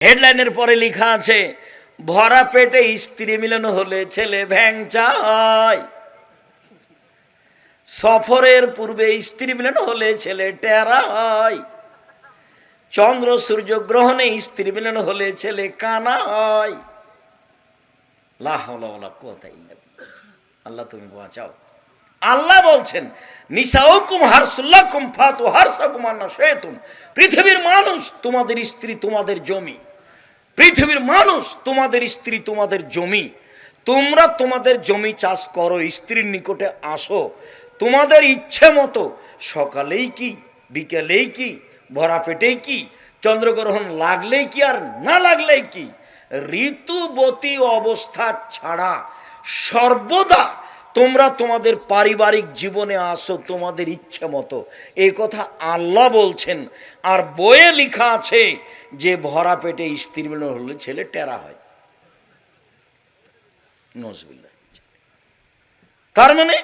হেডলাইনের পরে লেখা আছে, ভরা পেটে স্ত্রী মিলন হলে ছেলে ভ্যাংচা হয় সফরের পূর্বে স্ত্রী মিলন হলে ছেলে টেরা হয় চন্দ্র সূর্য গ্রহণে স্ত্রী মিলন হলে ছেলে কানা হয় কোথায় আল্লাহ তুমি বাঁচাও। আল্লাহ বলছেন, নিসাউকুম হারসুল্লাকুম ফাতু হারসাকুম আন্না শেতুম পৃথিবীর মানুষ তোমাদের স্ত্রী তোমাদের জমি। পৃথিবীর মানুষ, তোমাদের স্ত্রী তোমাদের জমি। তোমরা তোমাদের জমি চাষ করো, স্ত্রীর নিকটে আসো। তোমাদের ইচ্ছে মতো সকালেই কি, বিকেলেই কি, ভরা পেটেই কি, চন্দ্রগ্রহণ লাগলেই কি আর না লাগলেই কি, ঋতুবতী অবস্থা ছাড়া সর্বদা তোমরা তোমাদের পারিবারিক জীবনে আসো তোমাদের ইচ্ছে মতো। এই কথা আল্লাহ বলছেন। আর বইয়ে লেখা আছে যে ভরা পেটে স্ত্রী মিলন হলে ছেলে টেরা হয়। তার মানে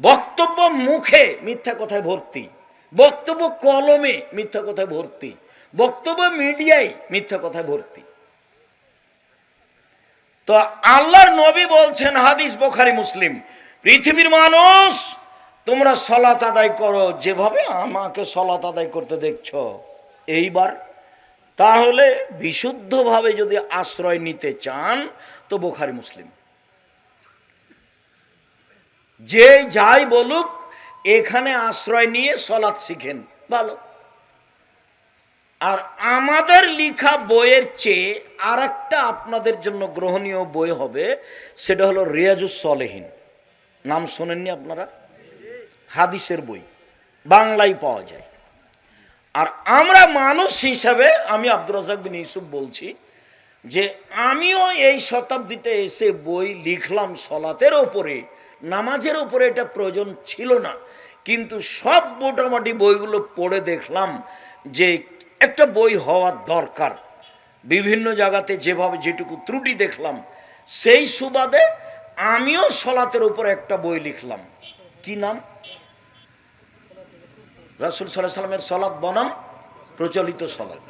বক্তব্য মুখে মিথ্যা কথায় ভর্তি, বক্তব্য কলমে মিথ্যা কথায় ভর্তি, বক্তব্য মিডিয়ায় মিথ্যা কথায় ভর্তি। তো আল্লাহর নবী বলছেন, হাদিস বোখারি, মুসলিম, পৃথিবীর মানুষ, তোমরা সলাত আদায় করো, যেভাবে আমাকে সলাত আদায় করতে দেখছ, এইবার তাহলে বিশুদ্ধভাবে যদি আশ্রয় নিতে চান, তো বোখারি মুসলিম। যে যাই বলুক, এখানে আশ্রয় নিয়ে সলাৎ শিখেন, ভালো। আর আমাদের লিখা বইয়ের চেয়ে আর একটা আপনাদের জন্য গ্রহণীয় বই হবে, সেটা হলো রিয়াজুস সলেহীন। নাম শোনেননি আপনারা? হাদিসের বই। বাংলায় পাওয়া যায়। আর আমরা মানুষ হিসাবে, আমি আব্দুর রাজাক বিন ইউসুফ বলছি, যে আমিও এই শতাব্দীতে এসে বই লিখলাম সলাতের ওপরে, নামাজের ওপরে এটা প্রয়োজন ছিল না। কিন্তু সব মোটামুটি বইগুলো পড়ে দেখলাম যে একটা বই হওয়ার দরকার। বিভিন্ন জায়গাতে যেভাবে যেটুকু ত্রুটি দেখলাম, সেই সুবাদে আমিও সলাতের উপর একটা বই লিখলাম। কি নাম? রাসুল সাল্লাহ সাল্লামের সলাদ বনাম, প্রচলিত সলাদ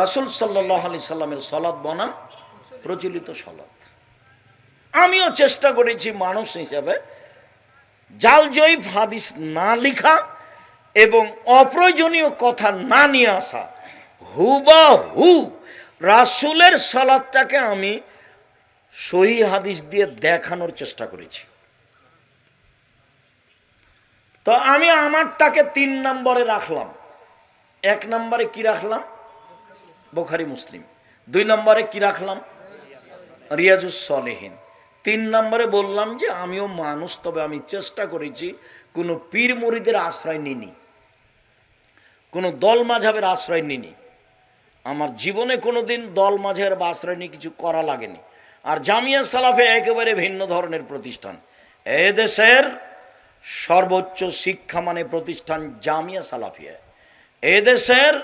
রাসুল সাল্লাহ আলি সাল্লামের সলাদ বনাম, প্রচলিত সলাদ আমিও চেষ্টা করেছি মানুষ হিসাবে জাল জয়ীফ হাদিস না লিখা এবং অপ্রয়োজনীয় কথা না নিয়ে আসা। হুবা হু রাসুলের সলাদটাকে আমি সহি হাদিস দিয়ে দেখানোর চেষ্টা করেছি। তো আমি আমারটাকে তিন নম্বরে রাখলাম। এক নম্বরে কি রাখলাম? বোখারি, মুসলিম। দুই নম্বরে কি রাখলাম? রিয়াজুস সলেহীন। তিন নম্বরে বললাম যে, আমিও মানুষ, তবে আমি চেষ্টা করেছি, কোনো পীর মুড়িদের আশ্রয় নিনি কোনো দল মাঝাবের আশ্রয় নিনি আমার জীবনে কোনো দিন দল মাঝের বা আশ্রয় নিয়ে কিছু করা লাগেনি। আর জামিয়া সালাফে একেবারে ভিন্ন ধরনের প্রতিষ্ঠান। এ দেশের সর্বোচ্চ শিক্ষা মানে প্রতিষ্ঠান জামিয়া সালাফিয়া। এদেশের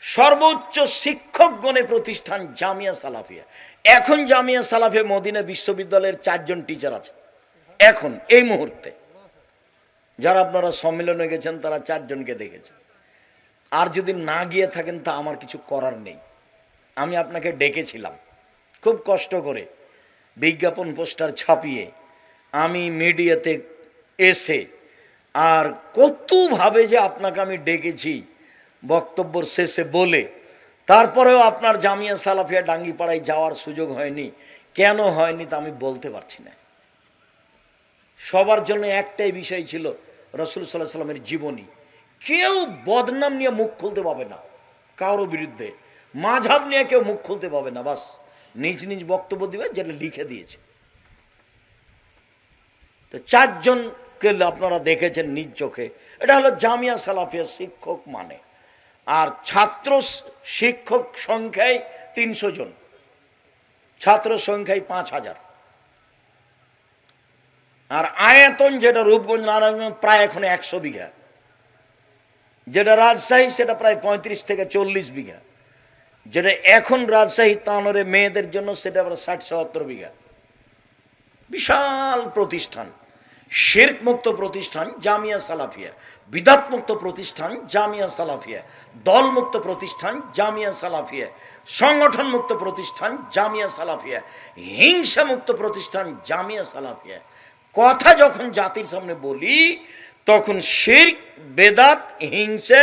সর্বোচ্চ শিক্ষকগণে প্রতিষ্ঠান জামিয়া সালাফিয়া। এখন জামিয়া সালাফিয়া মদিনা বিশ্ববিদ্যালয়ের চারজন টিচার আছে। এখন, এই মুহূর্তে। যারা আপনারা সম্মেলনে গেছেন, তারা চারজনকে দেখেছেন আর যদি না গিয়ে থাকেন, তা আমার কিছু করার নেই। আমি আপনাকে ডেকেছিলাম। খুব কষ্ট করে বিজ্ঞাপন পোস্টার ছাপিয়ে আমি মিডিয়াতে এসে আর কতভাবে যে আপনাকে আমি ডেকেছি বক্তব্যর শেষে বলে, তারপরেও আপনার জামিয়া সালাফিয়া ডাঙ্গিপাড়ায় যাওয়ার সুযোগ হয়নি। কেন হয়নি তা আমি বলতে পারছি না। সবার জন্য একটাই বিষয় ছিল রসুল সাল্লাহ সাল্লামের জীবনী। কেউ বদনাম নিয়ে মুখ খুলতে পাবে না কারোর বিরুদ্ধে। মাঝাব নিয়ে কেউ মুখ খুলতে পাবে না, বাস নিজ নিজ বক্তব্য দিবে, যেটা লিখে দিয়েছে। তো চারজনকে আপনারা দেখেছেন নিজ চোখে। এটা হলো জামিয়া সালাফিয়া শিক্ষক মানে। আর ছাত্র শিক্ষক সংখ্যায় তিনশো জন। ছাত্র সংখ্যায় পাঁচ হাজার। আর আয়তন যেটা রূপগঞ্জ নারায়ণগঞ্জ প্রায় এখন একশো বিঘা। যেটা রাজশাহী সেটা প্রায় পঁয়ত্রিশ থেকে চল্লিশ বিঘা। যেটা এখন রাজশাহী তানোরে মেয়েদের জন্য সেটা আবার ষাট সত্তর বিঘা। বিশাল প্রতিষ্ঠান। শেরক মুক্ত প্রতিষ্ঠান জামিয়া সালাফিয়া বিদাত মুক্ত প্রতিষ্ঠান জামিয়া সালাফিয়া দল মুক্ত প্রতিষ্ঠান জামিয়া সালাফিয়া সংগঠন মুক্ত প্রতিষ্ঠান জামিয়া সালাফিয়া হিংসা মুক্ত প্রতিষ্ঠান জামিয়া সালাফিয়া। কথা যখন জাতির সামনে বলি, তখন শির্ক, বেদাত, হিংসা,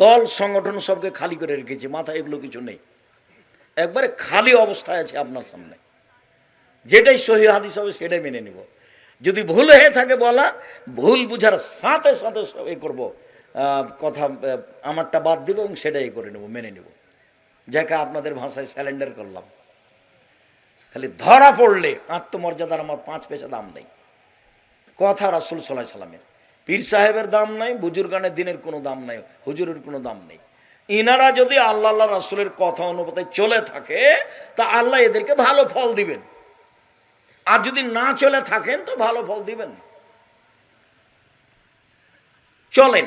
দল, সংগঠন সবকে খালি করে রেখেছে, মাথায় এগুলো কিছু নেই। একবারে খালি অবস্থায় আছে আপনার সামনে। যেটাই সহি হাদিস হবে, সেটাই মেনে নিব। যদি ভুল হয়ে থাকে বলা, ভুল বুঝার সাথে সাথে এ করব। কথা আমারটা বাদ দিব এবং সেটাই করে নেব, মেনে নেব। যাকে আপনাদের ভাষায় স্যালেন্ডার করলাম। খালি ধরা পড়লে আত্মমর্যাদার আমার পাঁচ পয়সা দাম নেই। কথা রাসুল সাল্লাহ সাল্লামের। পীর সাহেবের দাম নাই, বুজুর্গানের দিনের কোনো দাম নাই, হুজুরের কোনো দাম নেই। ইনারা যদি আল্লাহ আল্লাহ রাসুলের কথা অনুপাতে চলে থাকে, তা আল্লাহ এদেরকে ভালো ফল দিবেন। আর যদি না চলে থাকেন, তো ভালো ফল দিবেন চলেন।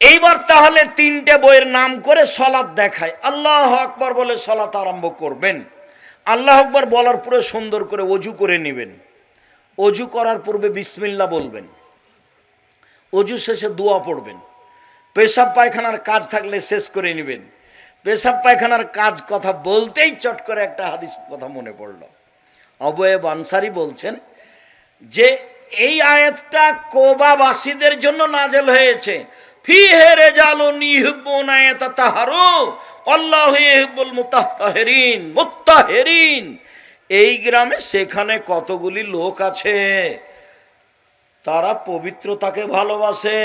এইবার তাহলে তিনটে বইয়ের নাম করে সলাৎ দেখায় আল্লাহ আকবর বলে সলাৎ আরম্ভ করবেন। আল্লাহ আকবর বলার পরে সুন্দর করে অজু করে নেবেন। অজু করার পূর্বে বিসমিল্লা বলবেন। অজু শেষে দোয়া পড়বেন। পেশাব পায়খানার কাজ থাকলে শেষ করে নেবেন। পেশাব পায়খানার কাজ কথা বলতেই চট করে একটা হাদিস কথা মনে পড়ল। অবয়েব আনসারি বলছেন যে এই আয়াতটা কোবাবাসীদের জন্য নাজেল হয়েছে। ফি হেরে জালুন ইহুব্বুন আয়াতা তাহারু, আল্লাহ ইহুব্বুল মুতাহহিরিন মুত্তাহিরিন। এই গ্রামে সেখানে কতগুলি লোক আছে? তারা পবিত্রতাকে ভালোবাসে।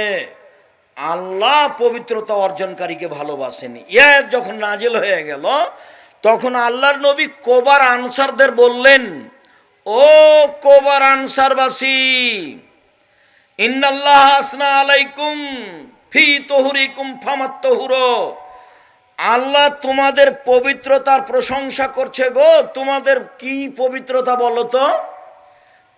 আল্লাহ পবিত্রতা অর্জনকারীকে ভালোবাসেনি। ইয়ে যখন নাজিল হয়ে গেল তখন আল্লাহর নবী কোবার আনসারদের বললেন, ও কোবার আনসারবাসী, ইন্নাল্লাহ আসনা আলাইকুম ফি তহুরিকুম ফামাত তহুরো। আল্লাহ তোমাদের পবিত্রতার প্রশংসা করছে গো। তোমাদের কি পবিত্রতা বলো তো?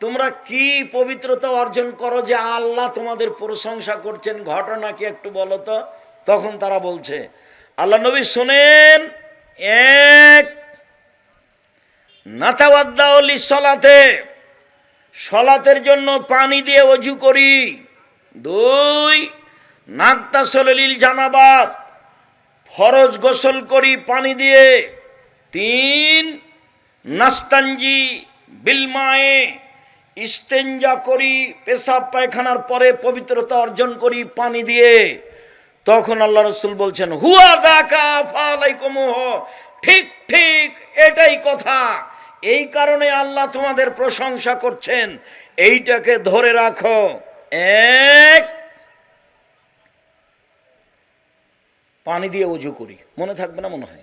তোমরা কি পবিত্রতা অর্জন করো যে আল্লাহ তোমাদের প্রশংসা করছেন? ঘটনা কি একটু বলো তো? তখন তারা বলছে, আল্লাহ নবী শোনেন এক, নাতাওয়াদ্দাউলি সলাতে। সলাতের জন্য পানি দিয়ে অজু করি। দুই নাকতা সলিল জানাবাত। ফরজ গোসল করি পানি দিয়ে। তিন, নাস্তানজি বিলমায়ে ইস্তেঞ্জা করি পেশাব পায়খানার পরে পবিত্রতা অর্জন করি পানি দিয়ে। তখন আল্লাহ রসুল বলছেন, হুয়া দাকা ফালাইকুমুহ ঠিক ঠিক এটাই কথা। এই কারণে আল্লাহ তোমাদের প্রশংসা করছেন। এইটাকে ধরে রাখো। এক। পানি দিয়ে অজু করি। মনে থাকবে না মনে হয়?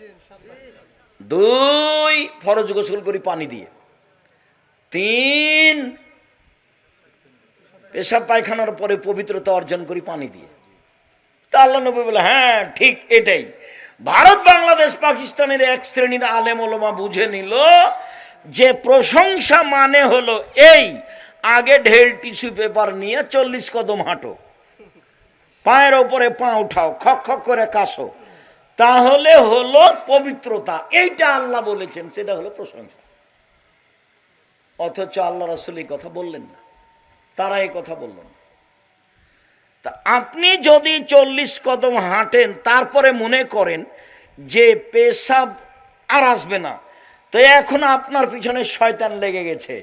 দুই। ফরজ গোসল করি পানি দিয়ে। তিন। পেশাব পায়খানার পরে পবিত্রতা অর্জন করি পানি দিয়ে। তা আল্লাহ নবী বলে হ্যাঁ ঠিক এটাই ভারত, বাংলাদেশ, পাকিস্তানের এক শ্রেণির আলেম ওলমা বুঝে নিল যে প্রশংসা মানে হলো এই, আগে ঢেল টিস্যু পেপার নিয়ে চল্লিশ কদম হাঁটো, পায়ের ওপরে পা উঠাও, খক খক করে কাশো, তাহলে হলো পবিত্রতা, এইটা আল্লাহ বলেছেন, সেটা হলো প্রশংসা অথচ আল্লাহ রাসুল এই কথা বললেন না, তারা এই কথা বললেন। তা আপনি যদি চল্লিশ কদম হাঁটেন, তারপরে মনে করেন যে পেশাব আর আসবে না, তো এখন আপনার পিছনে শয়তান লেগে গেছে।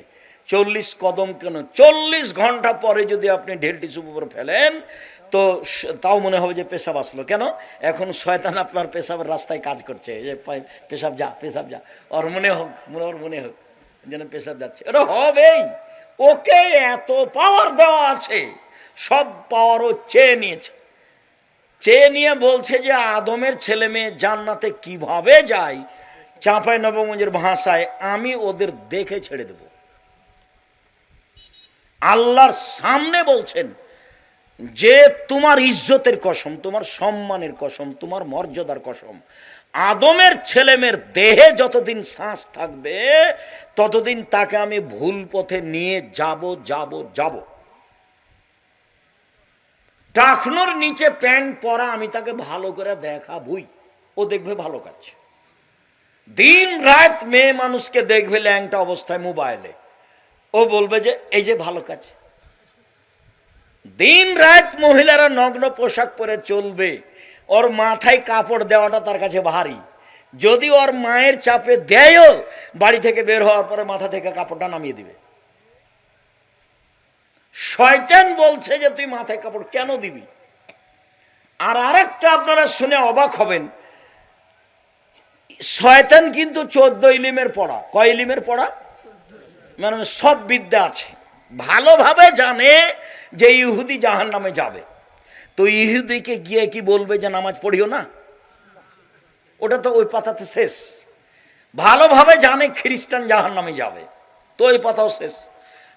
চল্লিশ কদম কেন? চল্লিশ ঘণ্টা পরে যদি আপনি ঢেল টিস্যু উপর ফেলেন, তো তাও মনে হবে যে পেশাব আসলো। কেন? এখন শয়তান আপনার পেশাবের রাস্তায় কাজ করছে। যে পেশাব যা পেশাব যা। ওর মনে হোক ওর মনে হোক, যেন পেশাব যাচ্ছে। ওরা হবেই, ওকে এত পাওয়ার দেওয়া আছে। সব পাওয়ারও চেয়ে নিয়েছে। চেয়ে নিয়ে বলছে যে, আদমের ছেলে মেয়ে জান্নাতে কীভাবে যায়? চাঁপাই নবগঞ্জের ভাষায় আমি ওদের দেখে ছেড়ে দেব। আল্লাহর সামনে বলছেন যে, তোমার ইজ্জতের কসম, তোমার সম্মানের কসম, তোমার মর্যাদার কসম, আদমের ছেলেমেয়ের দেহে যতদিন শ্বাস থাকবে, ততদিন তাকে আমি ভুল পথে নিয়ে যাব যাব যাব। টাকনোর নিচে প্যান্ট পরা আমি তাকে ভালো করে দেখাবই। ও দেখবে ভালো কাজ। দিন রাত মেয়ে মানুষকে দেখবে ল্যাংটা অবস্থায় মোবাইলে। ও বলবে যে, এই যে ভালো কাজ। দিন রাত মহিলারা নগ্ন পোশাক পরে চলবে। ওর মাথায় কাপড় দেওয়াটা তার কাছে ভারী। যদি ওর মায়ের চাপে দেয়ও, বাড়ি থেকে বের হওয়ার পরে মাথা থেকে কাপড়টা নামিয়ে দিবে। শয়তান বলছে যে তুই মাথায় কাপড় কেন দিবি? আর আরেকটা আপনারা শুনে অবাক হবেন। শয়তান কিন্তু চোদ্দ ইলিমের পড়া। কয় ইলিমের পড়া? মানে সব বিদ্যা আছে। ভালোভাবে জানে যে ইহুদি জাহান নামে যাবে। তো ইহুদিকে গিয়ে কি বলবে যে নামাজ পড়িও না? ওটা তো ওই পাতাতে শেষ। ভালোভাবে জানে খ্রিস্টান জাহান নামে যাবে। তো ওই পাতাও শেষ।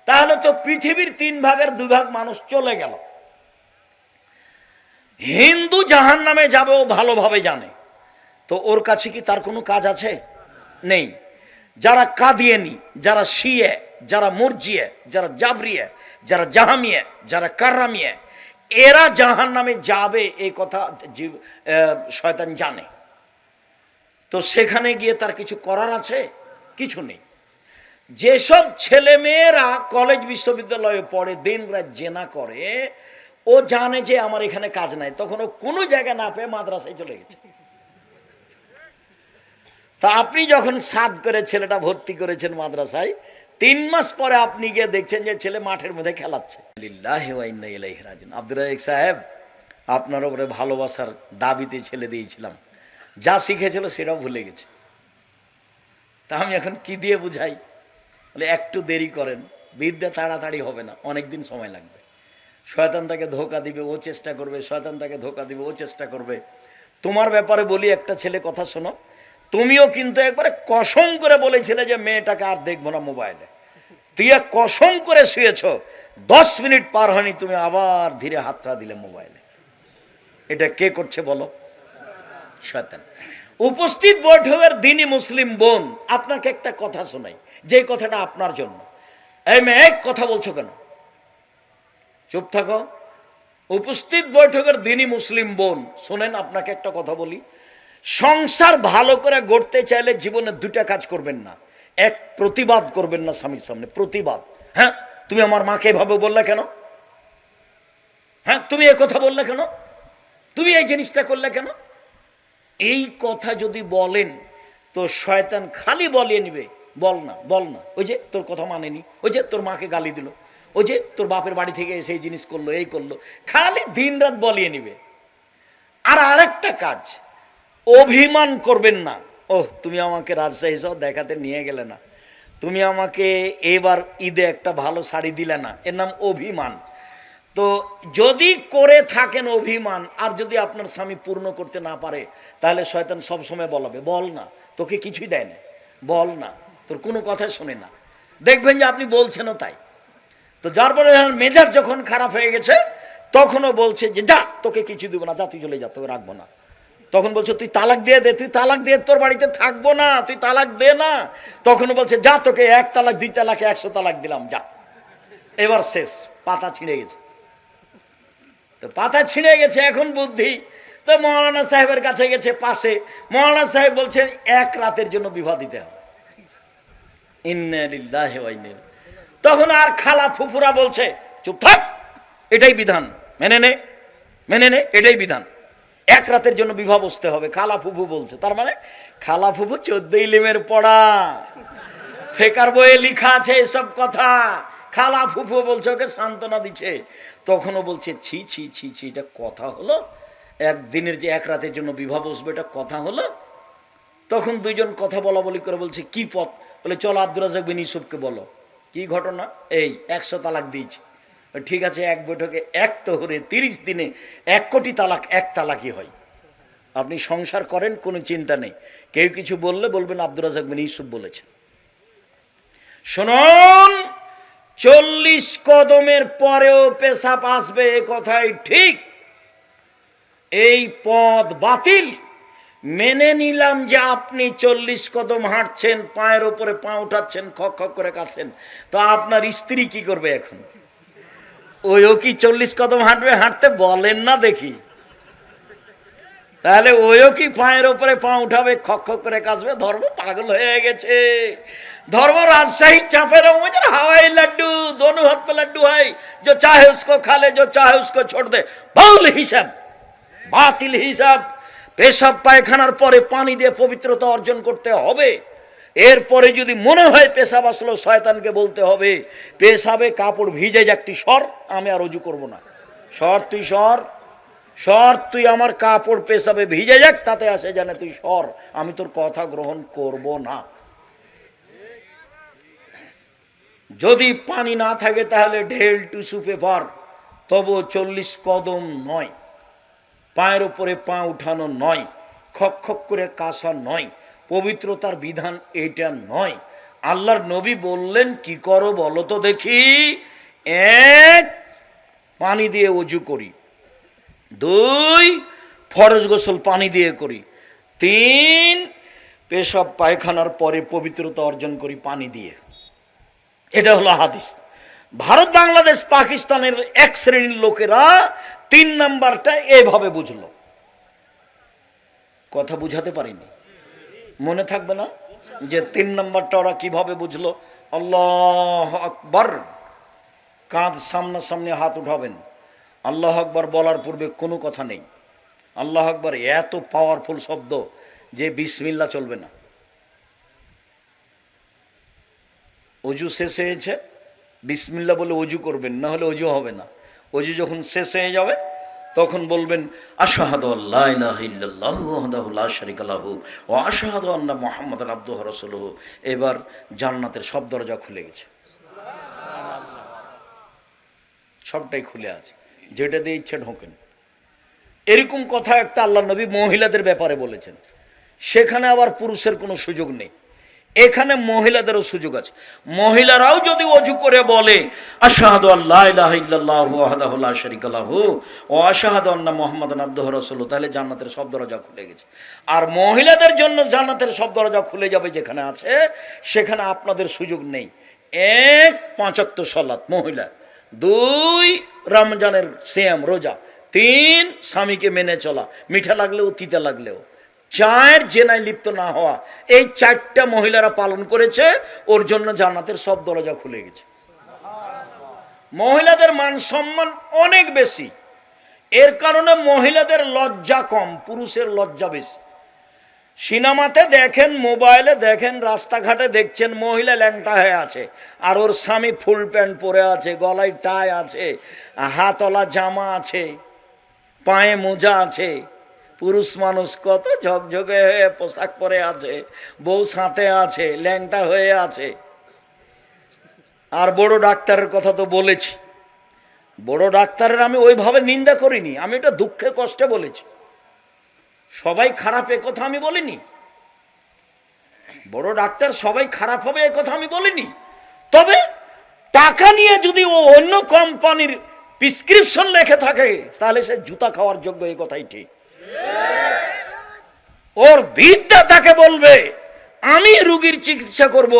তাহলে তো পৃথিবীর তিন ভাগের দুই ভাগ মানুষ চলে গেল। হিন্দু জাহান নামে যাবে ও ভালোভাবে জানে। তো ওর কাছে কি তার কোনো কাজ আছে? নেই। যারা কাদিয়েনি, যারা শিয়ে, যারা মুরজিয়ে, যারা জাবরিয়ে, যারা জাহামিয়ে, যারা কার্রামিয়ে এরা জাহান নামে যাবে এই কথা জীব- শয়তান জানে। তো সেখানে গিয়ে তার কিছু করার আছে? কিছু নেই। যেসব ছেলে মেয়েরা কলেজ বিশ্ববিদ্যালয়ে পড়ে দিন রাত জেনা করে, ও জানে যে আমার এখানে কাজ নাই। তখন ও কোনো জায়গা না পেয়ে মাদ্রাসায় চলে গেছে। তা আপনি যখন সাদ করে ছেলেটা ভর্তি করেছেন মাদ্রাসায়, তিন মাস পরে আপনি গিয়ে দেখছেন যে ছেলে মাঠের মধ্যে খেলাচ্ছে। রাজাক সাহেব, আপনার ওপরে ভালোবাসার দাবিতে ছেলে দিয়েছিলাম। যা শিখেছিল সেটাও ভুলে গেছে। তা আমি এখন কি দিয়ে বুঝাই? বলে, একটু দেরি করেন, বিদ্যা তাড়াতাড়ি হবে না অনেক দিন সময় লাগবে। শয়তান তাকে ধোকা দিবে, ও চেষ্টা করবে, শয়তান তাকে ধোকা দিবে, ও চেষ্টা করবে। তোমার ব্যাপারে বলি একটা ছেলে কথা শোনো, তুমিও কিন্তু একবারে কসম করে বলেছিলে যে মেয়েটাকে আর দেখব না মোবাইলে। তুই কসম করে শুয়েছ, দশ মিনিট পার হয়নি, তুমি আবার ধীরে হাতটা দিলে মোবাইলে। এটা কে করছে বলো? শয়তান। উপস্থিত বৈঠকের দিনই মুসলিম বোন, আপনাকে একটা কথা শোনাই। যে কথাটা আপনার জন্য। এই মেয়ে এক কথা বলছো কেন? চুপ থাকো। উপস্থিত বৈঠকের দিনই মুসলিম বোন। শোনেন, আপনাকে একটা কথা বলি। সংসার ভালো করে গড়তে চাইলে জীবনে দুটা কাজ করবেন না। এক, প্রতিবাদ করবেন না স্বামীর সামনে। প্রতিবাদ। হ্যাঁ? তুমি আমার মাকে এভাবে বললে কেন? হ্যাঁ? তুমি এ কথা বললে কেন? তুমি এই জিনিসটা করলে কেন? এই কথা যদি বলেন, তো শয়তান খালি বলিয়ে নিবে। বল না বল না। ওই যে তোর কথা মানেনি, ওই যে তোর মাকে গালি দিল, ওই যে তোর বাপের বাড়ি থেকে এসে এই জিনিস করল, এই করল, খালি দিন রাত বলিয়ে নিবে। আর আরেকটা কাজ, অভিমান করবেন না। ওহ, তুমি আমাকে রাজশাহী সহ দেখাতে নিয়ে গেলে না। তুমি আমাকে এবার ঈদে একটা ভালো শাড়ি দিলে না। এর নাম অভিমান। তো যদি করে থাকেন অভিমান, আর যদি আপনার স্বামী পূর্ণ করতে না পারে, তাহলে শয়তান সবসময় বলাবে, বল না। তোকে কিছুই দেয় না বল না। তোর কোনো কথা শোনে না। দেখবেন যে আপনি বলছেনও তাই। তো যার পরে মেজাজ যখন খারাপ হয়ে গেছে, তখনও বলছে যে, যা, তোকে কিছু দেবো না, যা, তুই চলে যা, তোকে রাখব না। তখন বলছে, তুই তালাক দিয়ে দে, তুই তালাক দিয়ে তোর বাড়িতে থাকব না, তুই তালাক দে না। তখনও বলছে, যা, তোকে এক তালাক, দুই তালাক একশো তালাক দিলাম, যা। এবার শেষ, পাতা ছিঁড়ে গেছে। তো পাতা ছিঁড়ে গেছে এখন বুদ্ধি। তো মৌলানা সাহেবের কাছে গেছে পাশে। মৌলানা সাহেব বলছেন, এক রাতের জন্য বিবাহ দিতে হবে। তখন আর খালা ফুফুরা বলছে, চুপ থাক, এটাই বিধান, মেনে নে মেনে নে, এটাই বিধান। এক রাতের জন্য বিবাহ বসতে হবে, খালা ফুফু বলছে। তার মানে খালা ফুফু চোদ্দ ইলিমের পড়া। ফেকার বইয়ে লিখা আছে এসব কথা। খালা ফুফু বলছে, ওকে সান্ত্বনা দিচ্ছে। তখনও বলছে, ছি ছি ছি ছি, এটা কথা হলো? একদিনের যে এক রাতের জন্য বিবাহ বসবে, এটা কথা হলো? তখন দুইজন কথা বলা বলি করে বলছে, কি পথ? বলে, চলো আব্দুর বিন ইউসুফকে বলো। কি ঘটনা? এই, একশো তালাক দিয়েছি। ঠিক আছে, এক বৈঠকে এক তোহরে তিরিশ দিনে এক কোটি তালাক, এক তালাকই হয়। আপনি সংসার করেন, কোনো চিন্তা নেই। কেউ কিছু বললে বলবেন, আব্দুর রাজাক বিন ইউসুফ বলেছেন। শুনুন, চল্লিশ কদমের পরেও পেশাব আসবে এ কথাই ঠিক। এই পদ বাতিল। মেনে নিলাম যে আপনি চল্লিশ কদম হাঁটছেন পায়ের ওপরে পা উঠাচ্ছেন খক খক করে কাছেন তো আপনার স্ত্রী কি করবে এখন ওইও কি চল্লিশ কদম হাঁটবে হাঁটতে বলেন না দেখি তাহলে ওইও কি পায়ের ওপরে পা উঠাবে খক খক করে কাশবে ধর্ম পাগল হয়ে গেছে धर्म राजशाही चापे रहो मुझे हवाई लड्डू दोनों हाथ में लड्डू है जो चाहे उसको खा ले जो चाहे उसको छोड़ दे বাউল হিসাব বাতিল হিসাব পেশাব পায়খানার পরে পানি দিয়ে পবিত্রতা অর্জন করতে হবে। এরপরে যদি মনে হয় পেশাব আসলো, শয়তানকে বলতে হবে, পেশাবে কাপড় ভিজে যাকটি সর, আমি আর অজু করব না। সর তুই, সর সর, তুই আমার কাপড় পেশাবে ভিজে যাক, তাতে আসে জানে তুই সর, আমি তোর কথা গ্রহণ করব না। যদি পানি না থাকে, তাহলে ঢেল, টিস্যু, পেপার তবু চল্লিশ কদম নয়। পায়ের ওপরে পা উঠানো নয়, খক খক করে কাঁসা নয়, পবিত্রতার বিধান এটা নয়। আল্লাহর নবী বললেন, কি করো বলো তো দেখি। এক, পানি দিয়ে অজু করি। দুই, ফরজ গোসল পানি দিয়ে করি। তিন, পেশাব পায়খানার পরে পবিত্রতা অর্জন করি পানি দিয়ে। এটা হলো হাদিস। ভারত, বাংলাদেশ, পাকিস্তানের এক শ্রেণির লোকেরা তিন নাম্বারটা এভাবে বুঝল। কথা বুঝাতে পারিনি। মনে থাকবে না? যে তিন নাম্বারটা ওরা কীভাবে বুঝলো? আল্লাহ আকবর। কাঁধ সামনাসামনি হাত উঠাবেন। আল্লাহ আকবর বলার পূর্বে কোনো কথা নেই। আল্লাহ আকবর এত পাওয়ারফুল শব্দ যে বিসমিল্লা চলবে না। অজু শেষ হয়েছে? বিসমিল্লা বলে অজু করবেন, না হলে অজু হবে না। অজু যখন শেষ হয়ে যাবে, তখন বলবেন, আশাহাদু আল্লাহ ওয়া আশহাদু আন্না মুহাম্মাদান আবদুহু এবার জান্নাতের সব দরজা খুলে গেছে। সবটাই খুলে আছে। যেটা দিয়ে ইচ্ছে ঢোকেন। এরকম কথা একটা আল্লাহ নবী মহিলাদের ব্যাপারে বলেছেন। সেখানে আবার পুরুষের কোনো সুযোগ নেই। এখানে মহিলাদেরও সুযোগ আছে। মহিলারাও যদি অজু করে বলে, আশাহাদু আল্লাহ ইলাহা ইল্লাল্লাহু ওয়াহদাহু লা শারীকা লাহু ও আশাহাদু আন্না মুহাম্মাদান আবদুহু ওয়া তাহলে জান্নাতের সব দরজা খুলে গেছে। আর মহিলাদের জন্য জান্নাতের সব দরজা খুলে যাবে যেখানে আছে, সেখানে আপনাদের সুযোগ নেই। এক পাঁচাত্ত সলাৎ মহিলা। দুই, রমজানের সিয়াম, রোজা। তিন, স্বামীকে মেনে চলা। মিঠা লাগলেও, তিতা লাগলেও। চায়ের জেনায় লিপ্ত না হওয়া। এই চারটা মহিলারা পালন করেছে, ওর জন্য জান্নাতের সব দরজা খুলে গেছে। মহিলাদের মান সম্মান অনেক বেশি। এর কারণে মহিলাদের লজ্জা কম, পুরুষের লজ্জা বেশি। সিনেমাতে দেখেন, মোবাইলে দেখেন, রাস্তাঘাটে দেখছেন, মহিলা ল্যাংটা হয়ে আছে, আর ওর স্বামী ফুল প্যান্ট পরে আছে, গলায় টাই আছে হাতলা জামা আছে, পায়ে মোজা আছে। পুরুষ মানুষ কত ঝকঝকে হয়ে পোশাক পরে আছে, বউ সাথে আছে, ল্যাংটা হয়ে আছে। আর বড় ডাক্তারের কথা তো বলেছি। বড় ডাক্তারের আমি ওইভাবে নিন্দা করিনি, আমি এটা দুঃখে কষ্টে বলেছি। সবাই খারাপ এ কথা আমি বলিনি। বড় ডাক্তার সবাই খারাপ হবে এ কথা আমি বলিনি। তবে টাকা নিয়ে যদি ও অন্য কোম্পানির প্রিসক্রিপশন লেখে থাকে, তাহলে সে জুতা খাওয়ার যোগ্য এই কথাই ঠিক। ওর বিদ্যা তাকে বলবে, আমি রুগীর চিকিৎসা করব।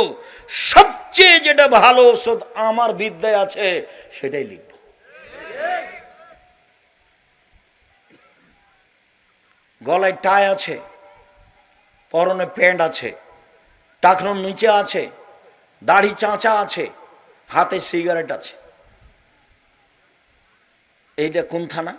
সবচেয়ে যেটা ভালো ওষুধ আমার বিদ্যায় আছে, সেটাই লিখব। গলায় টাই আছে, পরনে প্যান্ট আছে, টাকনোর নিচে আছে, দাড়ি চাঁচা আছে, হাতে সিগারেট আছে। এইটা কোন থানা?